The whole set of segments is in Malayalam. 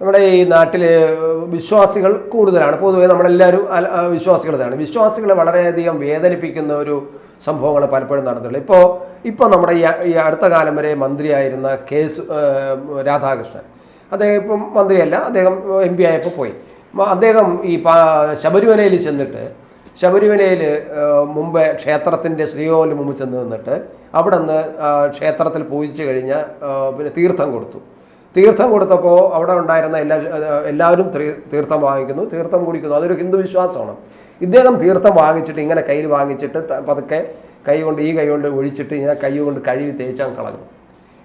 നമ്മുടെ ഈ നാട്ടിൽ വിശ്വാസികൾ കൂടുതലാണ്. പൊതുവേ നമ്മളെല്ലാവരും വിശ്വാസികൾ തന്നെയാണ് വിശ്വാസികളെ വളരെയധികം വേദനിപ്പിക്കുന്ന ഒരു സംഭവങ്ങൾ പലപ്പോഴും നടന്നിട്ടുള്ളത് ഇപ്പോൾ ഇപ്പോൾ നമ്മുടെ ഈ അടുത്ത കാലം വരെ മന്ത്രിയായിരുന്ന കെ രാധാകൃഷ്ണൻ. അദ്ദേഹം ഇപ്പം മന്ത്രിയല്ല അദ്ദേഹം എം പി ആയപ്പോൾ പോയി. അദ്ദേഹം ഈ ശബരിമലയിൽ ചെന്നിട്ട് ശബരിമലയിൽ മുമ്പ് ക്ഷേത്രത്തിന്റെ ശ്രീകോവിലിന് മുമ്പ് ചെന്ന് നിന്നിട്ട് അവിടെ നിന്ന് ക്ഷേത്രത്തിൽ പൂജിച്ച് കഴിഞ്ഞാൽ പിന്നെ തീർത്ഥം കൊടുത്തു. തീർത്ഥം കൊടുത്തപ്പോൾ അവിടെ ഉണ്ടായിരുന്ന എല്ലാ എല്ലാവരും തീർത്ഥം വാങ്ങിക്കുന്നു. തീർത്ഥം കുടിക്കുന്നു. അതൊരു ഹിന്ദു വിശ്വാസമാണ്. ഇദ്ദേഹം തീർത്ഥം വാങ്ങിച്ചിട്ട് ഇങ്ങനെ കയ്യിൽ വാങ്ങിച്ചിട്ട് പതുക്കെ കൈ കൊണ്ട് ഈ കൈ കൊണ്ട് ഒഴിച്ചിട്ട് ഇങ്ങനെ കൈ കൊണ്ട് കഴുകി തേച്ചാൽ കളഞ്ഞു.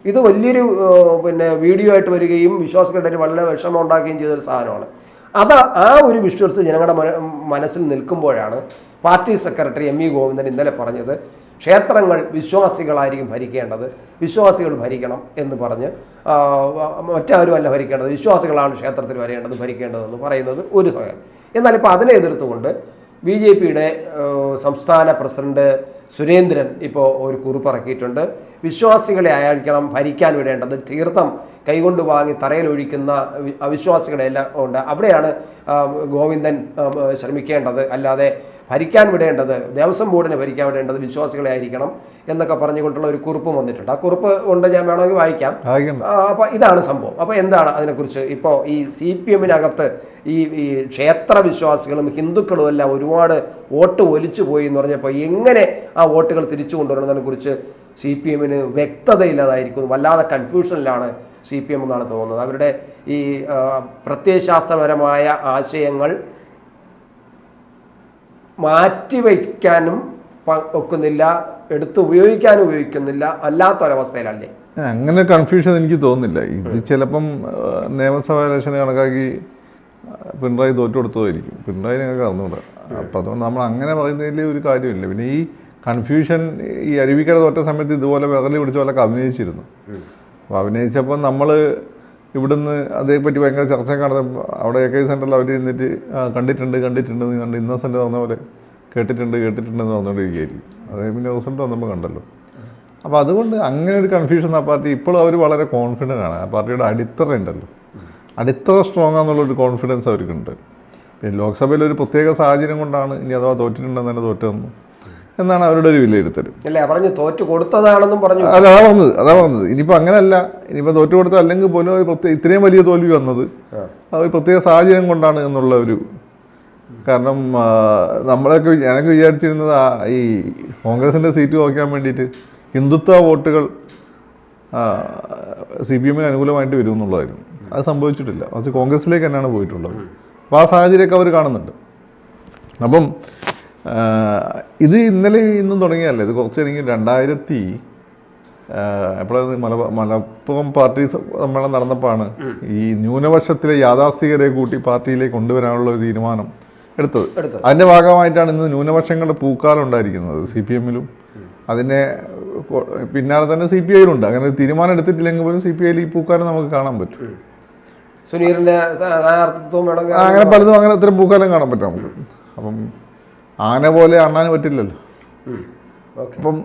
ഇത് വലിയൊരു പിന്നെ വീഡിയോ ആയിട്ട് വരികയും വിശ്വാസികളുടെ വളരെ വിഷമം ഉണ്ടാക്കുകയും ചെയ്തൊരു സാധനമാണ്. അത് ആ ഒരു വിഷ്വൽസ് ജനങ്ങളുടെ മനസ്സിൽ നിൽക്കുമ്പോഴാണ് party secretary M E Govindan ഇന്നലെ പറഞ്ഞത് ക്ഷേത്രങ്ങൾ വിശ്വാസികളായിരിക്കും ഭരിക്കേണ്ടത്. വിശ്വാസികൾ ഭരിക്കണം എന്ന് പറഞ്ഞ് മറ്റാരുമല്ല ഭരിക്കേണ്ടത്. വിശ്വാസികളാണ് ക്ഷേത്രത്തിൽ വരേണ്ടത് ഭരിക്കേണ്ടതെന്ന് പറയുന്നത് ഒരു സമയം എന്നാൽ ഇപ്പോൾ അതിനെ എതിർത്തുകൊണ്ട് ബി ജെ പിയുടെ സംസ്ഥാന പ്രസിഡന്റ് സുരേന്ദ്രൻ ഇപ്പോൾ ഒരു കുറിപ്പിറക്കിയിട്ടുണ്ട്. വിശ്വാസികളെ ആയിരിക്കണം ഭരിക്കാൻ വിടേണ്ടത്. തീർത്ഥം കൈകൊണ്ട് വാങ്ങി തറയിൽ ഒഴിക്കുന്ന അവിശ്വാസികളെല്ലാം ഉണ്ട്. അവിടെയാണ് ഗോവിന്ദൻ ശ്രമിക്കേണ്ടത്. അല്ലാതെ ഭരിക്കാൻ വിടേണ്ടത് ദേവസ്വം ബോർഡിനെ ഭരിക്കാൻ വിടേണ്ടത് വിശ്വാസികളെ ആയിരിക്കണം എന്നൊക്കെ പറഞ്ഞുകൊണ്ടുള്ള ഒരു കുറിപ്പ് വന്നിട്ടുണ്ട്. ആ കുറിപ്പ് കൊണ്ട് ഞാൻ വേണമെങ്കിൽ വായിക്കാം. അപ്പൊ ഇതാണ് സംഭവം. അപ്പൊ എന്താണ് അതിനെക്കുറിച്ച്? ഇപ്പോൾ ഈ സി പി എമ്മിനകത്ത് ഈ ഈ ക്ഷേത്ര വിശ്വാസികളും ഹിന്ദുക്കളും എല്ലാം ഒരുപാട് വോട്ട് ഒലിച്ചു പോയി എന്ന് പറഞ്ഞപ്പോൾ എങ്ങനെ ആ വോട്ടുകൾ തിരിച്ചു കൊണ്ടുവരുന്നതിനെ കുറിച്ച് സി പി എമ്മിന് വ്യക്തതയില്ലാതായിരിക്കുന്നു. വല്ലാതെ കൺഫ്യൂഷനിലാണ് സി പി എം എന്നാണ് തോന്നുന്നത്. അവരുടെ ഈ പ്രത്യയശാസ്ത്രപരമായ ആശയങ്ങൾ മാറ്റിവയ്ക്കാനും വയ്ക്കാനും ഒക്കുന്നില്ല എടുത്ത് ഉപയോഗിക്കാനും ഉപയോഗിക്കുന്നില്ല അല്ലാത്തൊരവസ്ഥയിലല്ലേ? അങ്ങനെ കൺഫ്യൂഷൻ എനിക്ക് തോന്നുന്നില്ല. ഇത് ചിലപ്പം നിയമസഭാ ഇലക്ഷന് കണക്കാക്കി പിണറായി തോറ്റു കൊടുത്തതായിരിക്കും പിണറായി ഞങ്ങൾക്ക് അറിഞ്ഞുകൂടാ. അപ്പം അതുകൊണ്ട് നമ്മൾ അങ്ങനെ പറയുന്നതിൽ ഒരു കാര്യമില്ല. പിന്നെ ഈ കൺഫ്യൂഷൻ ഈ അരുവിക്കര തോറ്റ സമയത്ത് ഇതുപോലെ വിറലി പിടിച്ച പോലൊക്കെ അഭിനയിച്ചിരുന്നു. അപ്പോൾ അഭിനയിച്ചപ്പോൾ നമ്മൾ ഇവിടുന്ന് അതേപ്പറ്റി ഭയങ്കര ചർച്ച നടന്നപ്പോൾ അവിടെ എ കെ സെന്ററിൽ അവർ ഇരുന്നിട്ട് കണ്ടിട്ടുണ്ട് കണ്ടിട്ടുണ്ട് എന്ന് ഇന്ന ഇന്നസെന്റ് പറഞ്ഞ പോലെ കേട്ടിട്ടുണ്ട് കേട്ടിട്ടുണ്ടെന്ന് പറഞ്ഞുകൊണ്ടിരിക്കുകയായിരിക്കും അതേ പിന്നെ റിസൾട്ട് വന്നപ്പോൾ കണ്ടല്ലോ. അപ്പോൾ അതുകൊണ്ട് അങ്ങനെ ഒരു കൺഫ്യൂഷൻ ആ പാർട്ടി ഇപ്പോഴും അവർ വളരെ കോൺഫിഡന്റ് ആണ്. ആ പാർട്ടിയുടെ അടിത്തറ ഉണ്ടല്ലോ. അടിത്തറ സ്ട്രോങ് ആണെന്നുള്ളൊരു കോൺഫിഡൻസ് അവർക്കുണ്ട് പിന്നെ ലോക്സഭയിൽ ഒരു പ്രത്യേക സാഹചര്യം കൊണ്ടാണ് ഇനി അഥവാ തോറ്റിട്ടുണ്ടെന്ന് തന്നെ തോറ്റതെന്ന്. എന്നാണ് അവരുടെ ഒരു വിലയിരുത്തൽ അല്ലേ പറഞ്ഞു തോറ്റു കൊടുത്തതാണെന്നും പറഞ്ഞു. അല്ല അതാ പറഞ്ഞത് അതാ പറഞ്ഞത്. ഇനിയിപ്പോൾ അങ്ങനെയല്ല ഇനിയിപ്പോൾ തോറ്റു കൊടുത്ത അല്ലെങ്കിൽ പോലും ഒരു പ്രത്യേക ഇത്രയും വലിയ തോൽവി വന്നത് ഒരു പ്രത്യേക സാഹചര്യം കൊണ്ടാണ് എന്നുള്ള ഒരു കാരണം നമ്മളൊക്കെ ഞാനൊക്കെ വിചാരിച്ചിരുന്നത് ആ ഈ കോൺഗ്രസിന്റെ സീറ്റ് കുറയ്ക്കാൻ വേണ്ടിയിട്ട് ഹിന്ദുത്വ വോട്ടുകൾ സി പി എമ്മിന് അനുകൂലമായിട്ട് വരും എന്നുള്ളതായിരുന്നു. അത് സംഭവിച്ചിട്ടില്ല. അത് കോൺഗ്രസിലേക്ക് തന്നെയാണ് പോയിട്ടുള്ളത്. അപ്പോൾ ആ സാഹചര്യമൊക്കെ അവർ കാണുന്നുണ്ട്. അപ്പം ഇത് ഇന്നലെ ഇന്നും തുടങ്ങിയല്ലേ ഇത് കുറച്ച് എനിക്ക് രണ്ടായിരത്തി എപ്പോഴത് മല മലപ്പുറം പാർട്ടി സമ്മേളനം നടന്നപ്പോഴാണ് ഈ ന്യൂനപക്ഷത്തിലെ യാഥാസ്ഥികരെ കൂട്ടി പാർട്ടിയിലേക്ക് കൊണ്ടുവരാനുള്ള ഒരു തീരുമാനം എടുത്തത്. അതിന്റെ ഭാഗമായിട്ടാണ് ഇന്ന് ന്യൂനപക്ഷങ്ങളുടെ പൂക്കാലം ഉണ്ടായിരിക്കുന്നത്. സി പി എമ്മിലും അതിനെ പിന്നാലെ തന്നെ സി പി ഐയിലുണ്ട് അങ്ങനെ തീരുമാനം എടുത്തിട്ടില്ലെങ്കിൽ പോലും സി പി ഐയിൽ ഈ പൂക്കാലം നമുക്ക് കാണാൻ പറ്റും. ആ, അങ്ങനെ പലതും അങ്ങനെ ഇത്തരം പൂക്കാലം കാണാൻ പറ്റും നമുക്ക്. അപ്പം ആന പോലെ അണ്ണാൻ പറ്റില്ലല്ലോ. അപ്പം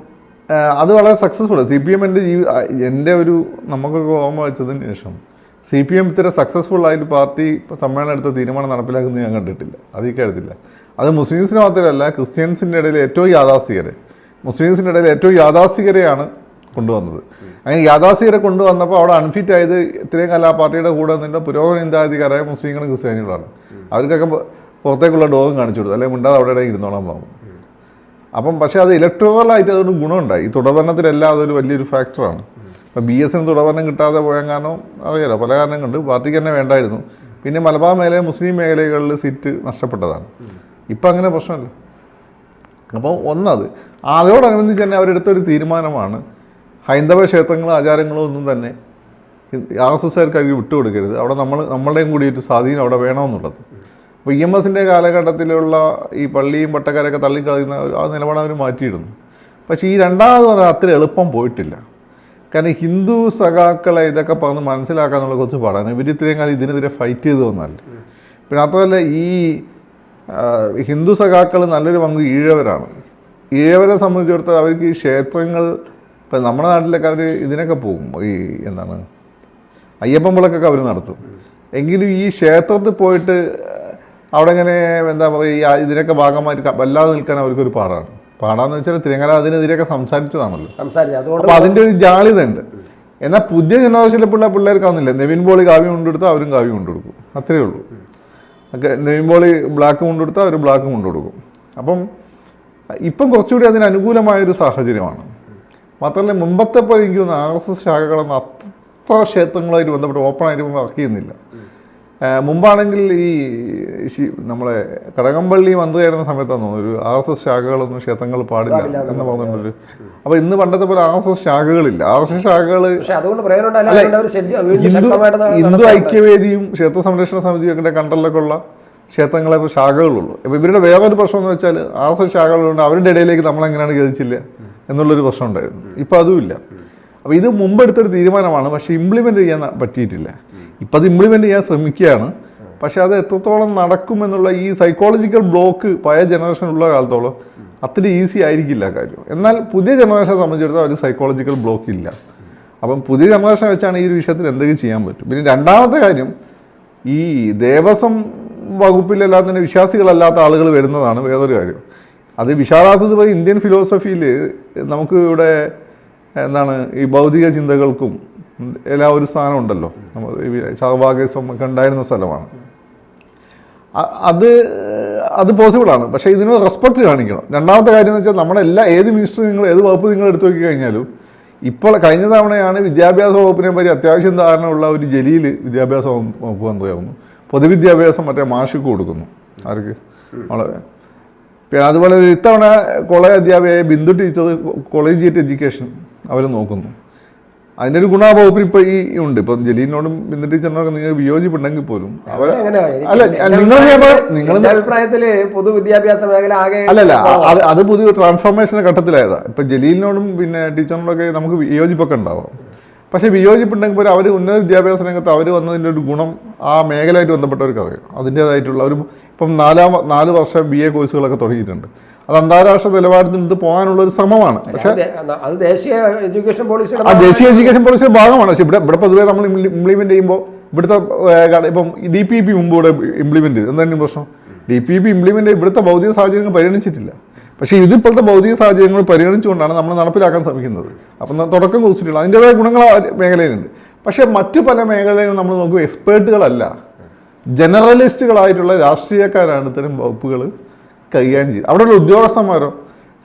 അത് വളരെ സക്സസ്ഫുൾ സി പി എം എന്റെ ജീവി എന്റെ ഒരു നമുക്കൊക്കെ ഓർമ്മ വെച്ചതിന് ശേഷം സി പി എം ഇത്ര സക്സസ്ഫുൾ ആയിട്ട് പാർട്ടി സമ്മേളനം എടുത്ത തീരുമാനം നടപ്പിലാക്കുന്നത് ഞാൻ കണ്ടിട്ടില്ല. അത് ഈ കാര്യത്തില്ല. അത് മുസ്ലിംസിന് മാത്രമല്ല ക്രിസ്ത്യൻസിന്റെ ഇടയിൽ ഏറ്റവും യാഥാസ്ഥികരെ മുസ്ലിംസിന്റെ ഇടയിൽ ഏറ്റവും യാഥാസ്ഥികരെയാണ് കൊണ്ടുവന്നത്. അങ്ങനെ യാഥാസ്ഥികരെ കൊണ്ടുവന്നപ്പോൾ അവിടെ അൺഫിറ്റ് ആയത് ഇത്രയും കാലം ആ പാർട്ടിയുടെ കൂടെ നിന്നിട്ട് പുരോഗമന ചിന്താഗതിക്കാരായ മുസ്ലിങ്ങളും ക്രിസ്ത്യാനികളാണ് അവർക്കൊക്കെ പുറത്തേക്കുള്ള ഡോഗും കാണിച്ചു കൊടുത്തു. അല്ലെങ്കിൽ മിണ്ടാതെ അവിടെ ഇരുന്നോളാൻ പോകും അപ്പം പക്ഷേ അത് ഇലക്ട്രോലായിട്ട് അതൊരു ഗുണമുണ്ടായി ഈ തുടർഭരണത്തിലെല്ലാം അതൊരു വലിയൊരു ഫാക്ടറാണ് ഇപ്പം ബി എസിന് തുടർഭരണം കിട്ടാതെ പോയാൽ കാരണം അറിയാലോ പല കാരണം കൊണ്ട് പാർട്ടിക്ക് തന്നെ വേണ്ടായിരുന്നു. പിന്നെ മലബാർ മേഖല മുസ്ലിം മേഖലകളിൽ സീറ്റ് നഷ്ടപ്പെട്ടതാണ്. ഇപ്പം അങ്ങനെ പ്രശ്നമല്ല. അപ്പോൾ ഒന്നത്. അതോടനുബന്ധിച്ച് തന്നെ അവരെടുത്തൊരു തീരുമാനമാണ് ഹൈന്ദവ ക്ഷേത്രങ്ങളും ആചാരങ്ങളും ഒന്നും തന്നെ ആർ എസ് എസ്സുകാർക്ക് അവർ വിട്ടുകൊടുക്കരുത്. അവിടെ നമ്മൾ നമ്മളുടെയും കൂടി ഒരു സ്വാധീനം അവിടെ വേണമെന്നുള്ളത്. അപ്പോൾ ഇ എം എസിന്റെ കാലഘട്ടത്തിലുള്ള ഈ പള്ളിയും പട്ടക്കാരൊക്കെ തള്ളിക്കളയുന്ന ഒരു ആ നിലപാട് അവർ മാറ്റിയിടുന്നു പക്ഷേ ഈ രണ്ടാമത് പറഞ്ഞാൽ അത്ര എളുപ്പം പോയിട്ടില്ല. കാരണം ഹിന്ദു സഖാക്കളെ ഇതൊക്കെ പറഞ്ഞ് മനസ്സിലാക്കാന്നുള്ള കുറച്ച് പാടാണ്. ഇവർ ഇത്രയും കാലം ഇതിനെതിരെ ഫൈറ്റ് ചെയ്തു വന്നാൽ പിന്നെ മാത്രമല്ല ഈ ഹിന്ദു സഖാക്കൾ നല്ലൊരു പങ്ക് ഈഴവരാണ്. ഈഴവരെ സംബന്ധിച്ചിടത്തോളം അവർക്ക് ഈ ക്ഷേത്രങ്ങൾ ഇപ്പം നമ്മുടെ നാട്ടിലൊക്കെ അവർ ഇതിനൊക്കെ പോകും. ഈ എന്താണ് അയ്യപ്പൻ വിളക്കൊക്കെ അവർ നടത്തും. എങ്കിലും ഈ ക്ഷേത്രത്തിൽ പോയിട്ട് അവിടെ ഇങ്ങനെ എന്താ പറയുക ഇതിനൊക്കെ ഭാഗമായിട്ട് വല്ലാതെ നിൽക്കാൻ അവർക്കൊരു പാടാണ്. പാടാന്ന് വെച്ചാൽ തിരങ്ങല അതിനെതിരെയൊക്കെ സംസാരിച്ചതാണല്ലോ. അപ്പൊ അതിന്റെ ഒരു ജാളിത ഉണ്ട് എന്നാൽ പുതിയ ജനറേഷനിലെ പിള്ളേർ പിള്ളേർക്കാവുന്നില്ല നെവിൻ ബോളി കാവ്യം കൊണ്ടെടുത്താൽ അവരും കാവ്യം കൊണ്ടുകൊടുക്കും. അത്രയേ ഉള്ളൂ. ഒക്കെ നെവിൻ ബോളി ബ്ലാക്ക് കൊണ്ടെടുത്താൽ അവർ ബ്ലാക്ക് കൊണ്ടുകൊടുക്കും. അപ്പം ഇപ്പം കുറച്ചുകൂടി അതിന് അനുകൂലമായൊരു സാഹചര്യമാണ്. മാത്രമല്ല മുമ്പത്തെ പോലെ എനിക്ക് തോന്നുന്നു ആർ എസ് എസ് ശാഖകളൊന്നും അത്ര ക്ഷേത്രങ്ങളുമായിട്ട് ബന്ധപ്പെട്ട് ഓപ്പണായിട്ട് വർക്ക് ചെയ്യുന്നില്ല. മുമ്പാണെങ്കിൽ ഈ നമ്മളെ കടകംപള്ളി മന്ത്രിയായിരുന്ന സമയത്താണ് ഒരു ആർ എസ് എസ് ശാഖകളൊന്നും ക്ഷേത്രങ്ങൾ പാടില്ല എന്ന് പറഞ്ഞിട്ടൊരു അപ്പൊ ഇന്ന് പണ്ടത്തെ പോലെ ആർ എസ് എസ് ശാഖകളില്ല. ആർ എസ് എസ് ശാഖകൾ വീണ്ടും ഹിന്ദു ഐക്യവേദിയും ക്ഷേത്ര സംരക്ഷണ സമിതിയൊക്കെ കണ്ടറിലൊക്കെ ഉള്ള ക്ഷേത്രങ്ങളെ ശാഖകളുള്ളൂ. അപ്പോൾ ഇവരുടെ വേറൊരു പ്രശ്നം എന്ന് വെച്ചാൽ ആർ എസ് എസ് ശാഖകളുണ്ട് അവരുടെ ഇടയിലേക്ക് നമ്മളെങ്ങനെയാണ് ഗതിച്ചില്ല എന്നുള്ളൊരു പ്രശ്നം ഉണ്ടായിരുന്നു. ഇപ്പോൾ അതുമില്ല അപ്പോൾ ഇത് മുമ്പെടുത്തൊരു തീരുമാനമാണ് പക്ഷെ ഇംപ്ലിമെന്റ് ചെയ്യാൻ പറ്റിയിട്ടില്ല. ഇപ്പം അത് ഇംപ്ലിമെന്റ് ചെയ്യാൻ ശ്രമിക്കുകയാണ്. പക്ഷെ അത് എത്രത്തോളം നടക്കുമെന്നുള്ള ഈ സൈക്കോളജിക്കൽ ബ്ലോക്ക് പഴയ ജനറേഷൻ ഉള്ള കാലത്തോളം അത്ര ഈസി ആയിരിക്കില്ല കാര്യം. എന്നാൽ പുതിയ ജനറേഷനെ സംബന്ധിച്ചിടത്തോളം ഒരു സൈക്കോളജിക്കൽ ബ്ലോക്ക് ഇല്ല. അപ്പം പുതിയ ജനറേഷനെ വെച്ചാണ് ഈ ഒരു വിഷയത്തിൽ എന്തെങ്കിലും ചെയ്യാൻ പറ്റും. പിന്നെ രണ്ടാമത്തെ കാര്യം ഈ ദേവസ്വം വകുപ്പിലെല്ലാം തന്നെ വിശ്വാസികളല്ലാത്ത ആളുകൾ വരുന്നതാണ് വേറൊരു കാര്യം. അത് വിശാലാത്തത് പോയി ഇന്ത്യൻ ഫിലോസഫിയിൽ നമുക്ക് ഇവിടെ എന്താണ് ഈ ഭൗതിക ചിന്തകൾക്കും എല്ലാ ഒരു സ്ഥാനം ഉണ്ടല്ലോ. സഹഭാഗ്യസം ഒക്കെ ഉണ്ടായിരുന്ന സ്ഥലമാണ്. അത് അത് പോസിബിളാണ് പക്ഷേ ഇതിന് റെസ്പെക്ട് കാണിക്കണം. രണ്ടാമത്തെ കാര്യം എന്ന് വെച്ചാൽ നമ്മുടെ എല്ലാ ഏത് മിനിസ്റ്റർ നിങ്ങൾ ഏത് വകുപ്പ് നിങ്ങൾ എടുത്തു നോക്കി കഴിഞ്ഞാലും ഇപ്പോൾ കഴിഞ്ഞ തവണയാണ് വിദ്യാഭ്യാസ വകുപ്പിനെ പറ്റി അത്യാവശ്യം ധാരണയുള്ള ഒരു ജലീൽ വിദ്യാഭ്യാസ വകുപ്പ് മന്ത്രിയാവുന്നു. പൊതുവിദ്യാഭ്യാസം മറ്റേ മാഷിക്ക് കൊടുക്കുന്നു. ആർക്ക്? വളരെ പിന്നെ അതുപോലെ ഇത്തവണ കോളേജ് അധ്യാപികയായ ബിന്ദു ടീച്ചർ കോളേജിയറ്റ് എഡ്യൂക്കേഷൻ അവർ നോക്കുന്നു. അതിന്റെ ഒരു ഗുണ ഇപ്പൊ ഈ ഉണ്ട്. ഇപ്പൊ ജലീലിനോടും ബിന്ദു ടീച്ചറിനോടൊക്കെ നിങ്ങൾ വിയോജിപ്പുണ്ടെങ്കിൽ പോലും? അല്ല നിങ്ങൾ നിങ്ങൾ അഭിപ്രായത്തിൽ പൊതുവിദ്യാഭ്യാസ മേഖല ആകെ അല്ലല്ല അത് അത് പുതിയ ട്രാൻസ്ഫോർമേഷൻ ഘട്ടത്തിലായതാ. ഇപ്പൊ ജലീലിനോടും പിന്നെ ടീച്ചറിനോടൊക്കെ നമുക്ക് വിയോജിപ്പൊക്കെ ഉണ്ടാവാം. പക്ഷെ വിയോജിപ്പുണ്ടെങ്കിൽ പോലും അവർ ഉന്നത വിദ്യാഭ്യാസ രംഗത്ത് അവർ വന്നതിന്റെ ഒരു ഗുണം ആ മേഖലയായിട്ട് ബന്ധപ്പെട്ടവർക്ക് അറിയാം. അതിന്റെതായിട്ടുള്ള ഒരു ഇപ്പം നാലാം നാല് വർഷം ബി എ കോഴ്സുകളൊക്കെ തുടങ്ങിയിട്ടുണ്ട്. അത് അന്താരാഷ്ട്ര നിലവാരത്തിൽ നിന്ന് പോകാനുള്ള ഒരു ശ്രമമാണ്. പക്ഷേ അത് ദേശീയ എഡ്യൂക്കേഷൻ പോളിസിയുടെ ആ ദേശീയ എഡ്യൂക്കേഷൻ പോളിസിയുടെ ഭാഗമാണ്. പക്ഷേ ഇവിടെ ഇവിടെ പൊതുവേ നമ്മൾ ഇംപ്ലിമെന്റ് ചെയ്യുമ്പോൾ ഇവിടുത്തെ ഇപ്പം ഡി പി പി മുമ്പ് ഇവിടെ ഇംപ്ലിമെന്റ് ചെയ്തു. എന്തായാലും പ്രശ്നം? ഡി പി പി ഇംപ്ലിമെന്റ് ചെയ്ത് ഇവിടുത്തെ ഭൗതിക സാഹചര്യങ്ങൾ പരിഗണിച്ചിട്ടില്ല. പക്ഷേ ഇതിപ്പോഴത്തെ ഭൗതിക സാഹചര്യങ്ങൾ പരിഗണിച്ചുകൊണ്ടാണ് നമ്മൾ നടപ്പിലാക്കാൻ ശ്രമിക്കുന്നത്. അപ്പം തുടക്കം കുറിച്ചിട്ടുള്ള അതിന്റെതായ ഗുണങ്ങൾ മേഖലയിലുണ്ട്. പക്ഷേ മറ്റു പല മേഖലയിലും നമ്മൾ നോക്കുമ്പോൾ എക്സ്പേർട്ടുകളല്ല. ജനറലിസ്റ്റുകളായിട്ടുള്ള രാഷ്ട്രീയക്കാരാണ് ഇത്തരം വകുപ്പുകൾ കൈകാര്യം ചെയ്യും. അവിടെയുള്ള ഉദ്യോഗസ്ഥന്മാരോ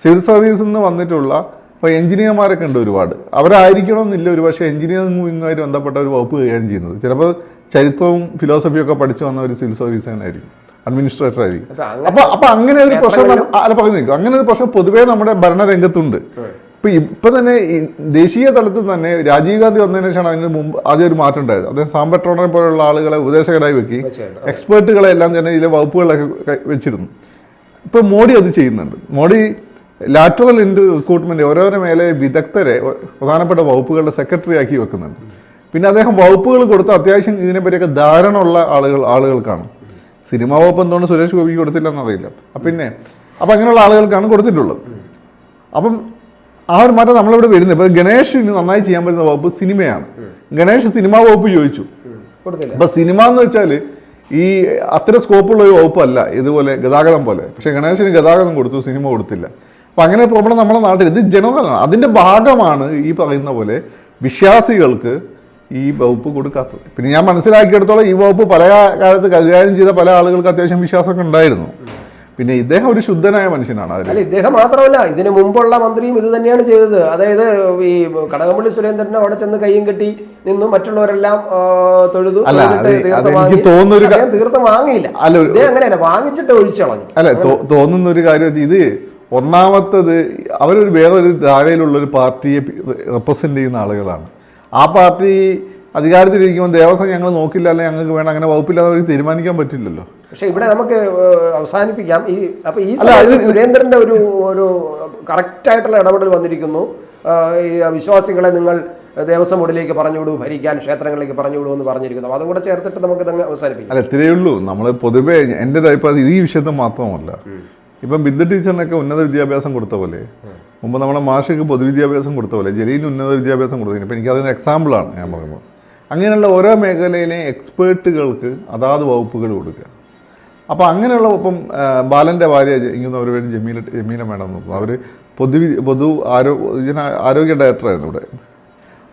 സിവിൽ സർവീസിൽ നിന്ന് വന്നിട്ടുള്ള ഇപ്പോൾ എഞ്ചിനീയർമാരൊക്കെ ഉണ്ട് ഒരുപാട്. അവരായിരിക്കണമെന്നില്ല ഒരു പക്ഷേ എഞ്ചിനീയറിംഗുമായിട്ട് ബന്ധപ്പെട്ട ഒരു വകുപ്പ് കൈകാര്യം ചെയ്യുന്നത്. ചിലപ്പോൾ ചരിത്രവും ഫിലോസഫിയും ഒക്കെ പഠിച്ചു വന്ന ഒരു സിവിൽ സർവീസ് ആയിരിക്കും അഡ്മിനിസ്ട്രേറ്റർ ആയിരിക്കും. അപ്പോൾ അപ്പോൾ അപ്പൊ അപ്പൊ അങ്ങനെ ഒരു പ്രശ്നം അല്ല പറഞ്ഞു നിൽക്കും അങ്ങനെ ഒരു പ്രശ്നം പൊതുവേ നമ്മുടെ ഭരണരംഗത്തുണ്ട്. ഇപ്പൊ ഇപ്പൊ തന്നെ ദേശീയ തലത്തിൽ തന്നെ രാജീവ് ഗാന്ധി വന്നതിന് ശേഷമാണ് അതിന് മുമ്പ് ആദ്യം ഒരു മാറ്റം ഉണ്ടായത്. അദ്ദേഹം സാം പെട്രോണെ പോലുള്ള ആളുകളെ ഉപദേശകരായി വെക്കി. എക്സ്പേർട്ടുകളെ എല്ലാം തന്നെ ഇതിലെ വകുപ്പുകളിലൊക്കെ വെച്ചിരുന്നു. ഇപ്പൊ മോഡി അത് ചെയ്യുന്നുണ്ട്. മോഡി ലാറ്ററൽ ഇൻഡ് റിക്രൂട്ട്മെന്റ് ഓരോരോ മേലെ വിദഗ്ധരെ പ്രധാനപ്പെട്ട വകുപ്പുകളുടെ സെക്രട്ടറി ആക്കി വെക്കുന്നുണ്ട്. പിന്നെ അദ്ദേഹം വകുപ്പുകൾ കൊടുത്ത് അത്യാവശ്യം ഇതിനെപ്പറ്റിയൊക്കെ ഉള്ള ആളുകൾ ആളുകൾക്കാണ്. സിനിമാ വകുപ്പ് എന്തുകൊണ്ട് സുരേഷ് ഗോപിക്ക് കൊടുത്തില്ലെന്നറിയില്ല അപ്പം പിന്നെ അപ്പം അങ്ങനെയുള്ള ആളുകൾക്കാണ് കൊടുത്തിട്ടുള്ളത്. അപ്പം ആ ഒരു മാറ്റം നമ്മളിവിടെ വരുന്നത്. ഇപ്പം ഗണേഷിന് നന്നായി ചെയ്യാൻ പറ്റുന്ന വകുപ്പ് സിനിമയാണ്. ഗണേഷ് സിനിമാ വകുപ്പ് ചോദിച്ചു. അപ്പൊ സിനിമ എന്ന് വെച്ചാൽ ഈ അത്ര സ്കോപ്പുള്ള ഒരു വകുപ്പല്ല ഇതുപോലെ ഗതാഗതം പോലെ. പക്ഷേ ഗണേശന് ഗതാഗതം കൊടുത്തു സിനിമ കൊടുത്തില്ല. അപ്പം അങ്ങനെ പ്രോബ്ലം നമ്മുടെ നാട്ടിൽ ഇത് ജനറലാണ് അതിന്റെ ഭാഗമാണ് ഈ പറയുന്ന പോലെ വിശ്വാസികൾക്ക് ഈ വകുപ്പ് കൊടുക്കാത്തത്. പിന്നെ ഞാൻ മനസ്സിലാക്കിയെടുത്തോളം ഈ വകുപ്പ് പല കാലത്ത് കൈകാര്യം ചെയ്ത പല ആളുകൾക്ക് അത്യാവശ്യം വിശ്വാസമൊക്കെ ഉണ്ടായിരുന്നു. പിന്നെ ഇദ്ദേഹം ഒരു ശുദ്ധനായ മനുഷ്യനാണ് അല്ല ഇദ്ദേഹം മാത്രമല്ല ഇതിനു മുമ്പുള്ള മന്ത്രിയും ഇത് തന്നെയാണ് ചെയ്തത്. അതായത് ഈ കടകംപള്ളി സുരേന്ദ്രനെ അവിടെ ചെന്ന് കയ്യും കെട്ടി നിന്നു മറ്റുള്ളവരെല്ലാം തൊഴുതു തീർത്ഥം വാങ്ങിയില്ല. അങ്ങനെയല്ല വാങ്ങിച്ചിട്ട് ഒഴിച്ചളഞ്ഞു. അല്ലെ തോന്നുന്ന ഒരു കാര്യം ഇത് ഒന്നാമത്തത് അവരൊരു ഒരു ധാരയിലുള്ള ഒരു പാർട്ടിയെ റെപ്രസെന്റ് ചെയ്യുന്ന ആളുകളാണ്. ആ പാർട്ടി അധികാരത്തിലിരിക്കുമ്പോൾ ദേവസ്വം ഞങ്ങൾ നോക്കില്ല അല്ലെങ്കിൽ ഞങ്ങൾക്ക് വേണം അങ്ങനെ വകുപ്പില്ലാതെ അവർക്ക് തീരുമാനിക്കാൻ പറ്റില്ലല്ലോ. പക്ഷെ ഇവിടെ നമുക്ക് അവസാനിപ്പിക്കാം. ഈ അപ്പൊ ഈ സുരേന്ദ്രന്റെ ഒരു ഒരു കറക്റ്റ് ആയിട്ടുള്ള ഇടപെടൽ വന്നിരിക്കുന്നു. ഈ വിശ്വാസികളെ നിങ്ങൾ ദേവസ്വം ബോർഡിലേക്ക് പറഞ്ഞുവിടൂ ഭരിക്കാൻ ക്ഷേത്രങ്ങളിലേക്ക് പറഞ്ഞുവിടൂ എന്ന് പറഞ്ഞിരിക്കുന്നു. അതും കൂടെ ചേർത്തിട്ട് നമുക്ക് ഇതങ്ങ് അവസാനിപ്പിക്കാം. അല്ല ഇത്രയേ ഉള്ളൂ. നമ്മൾ പൊതുവെ എന്റെ ഒരു അഭിപ്രായത്തിൽ ഈ വിഷയത്തിൽ മാത്രമല്ല. ഇപ്പം ബിന്ദു ടീച്ചറിനൊക്കെ ഉന്നത വിദ്യാഭ്യാസം കൊടുത്ത പോലെ മുമ്പ് നമ്മളെ മാഷയ്ക്ക് പൊതുവിദ്യാഭ്യാസം കൊടുത്ത പോലെ ജലീലിന് ഉന്നത വിദ്യാഭ്യാസം കൊടുത്തതിന് ഇപ്പം എനിക്കതിന് എക്സാമ്പിളാണ് ഞാൻ പറയുമ്പോൾ അങ്ങനെയുള്ള ഓരോ മേഖലയിലെയും എക്സ്പേർട്ടുകൾക്ക് അതാത് വകുപ്പുകൾ കൊടുക്കുക. അപ്പോൾ അങ്ങനെയുള്ള ഇപ്പം ആ, ബാലന്റെ ഭാര്യ ഇങ്ങനെ ഒരു പേര് ജമീല ജമീല മേഡം നോക്കും അവർ പൊതു പൊതു ആരോഗ്യ ആരോഗ്യ ഡയറക്ടറായിരുന്നു ഇവിടെ.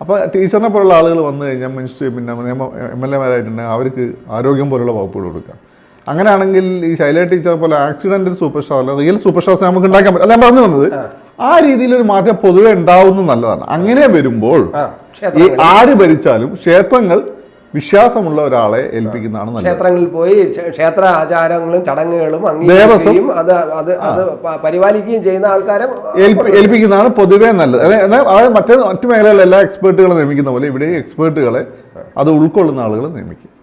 അപ്പോൾ ടീച്ചറിനെ പോലുള്ള ആളുകൾ വന്നു കഴിഞ്ഞാൽ മിനിസ്റ്റർ പിന്നെ നിയമ എം എൽ എമാരായിട്ടുണ്ടെങ്കിൽ അവർക്ക് ആരോഗ്യം പോലുള്ള വകുപ്പുകൾ കൊടുക്കാം. അങ്ങനെയാണെങ്കിൽ ഈ ശൈല ടീച്ചർ പോലെ ആക്സിഡന്റ് സൂപ്പർ സ്റ്റാർ അല്ല റിയൽ സൂപ്പർ സ്റ്റാർസ് നമുക്ക് ഉണ്ടാക്കാൻ പറ്റും. അല്ല പറഞ്ഞു വന്നത്. ആ. രീതിയിൽ ഒരു മാറ്റം പൊതുവെ ഉണ്ടാവുന്നത് നല്ലതാണ്. അങ്ങനെ വരുമ്പോൾ ഈ ആര് ഭരിച്ചാലും ക്ഷേത്രങ്ങൾ വിശ്വാസമുള്ള ഒരാളെ ഏൽപ്പിക്കുന്നതാണ് നല്ലത്. ക്ഷേത്രങ്ങളിൽ പോയി ക്ഷേത്ര ആചാരങ്ങളും ചടങ്ങുകളും ദേവസ്വം- അത് അത് അത് പരിപാലിക്കുകയും ചെയ്യുന്ന ആൾക്കാരെ ഏൽപ്പി ഏൽപ്പിക്കുന്നതാണ് പൊതുവേ നല്ലത്. അതായത് മറ്റേ മറ്റു മേഖലകളിൽ എല്ലാ എക്സ്പേർട്ടുകളെ നിയമിക്കുന്ന പോലെ ഇവിടെ എക്സ്പേർട്ടുകളെ അത് ഉൾക്കൊള്ളുന്ന ആളുകളെ നിയമിക്കും.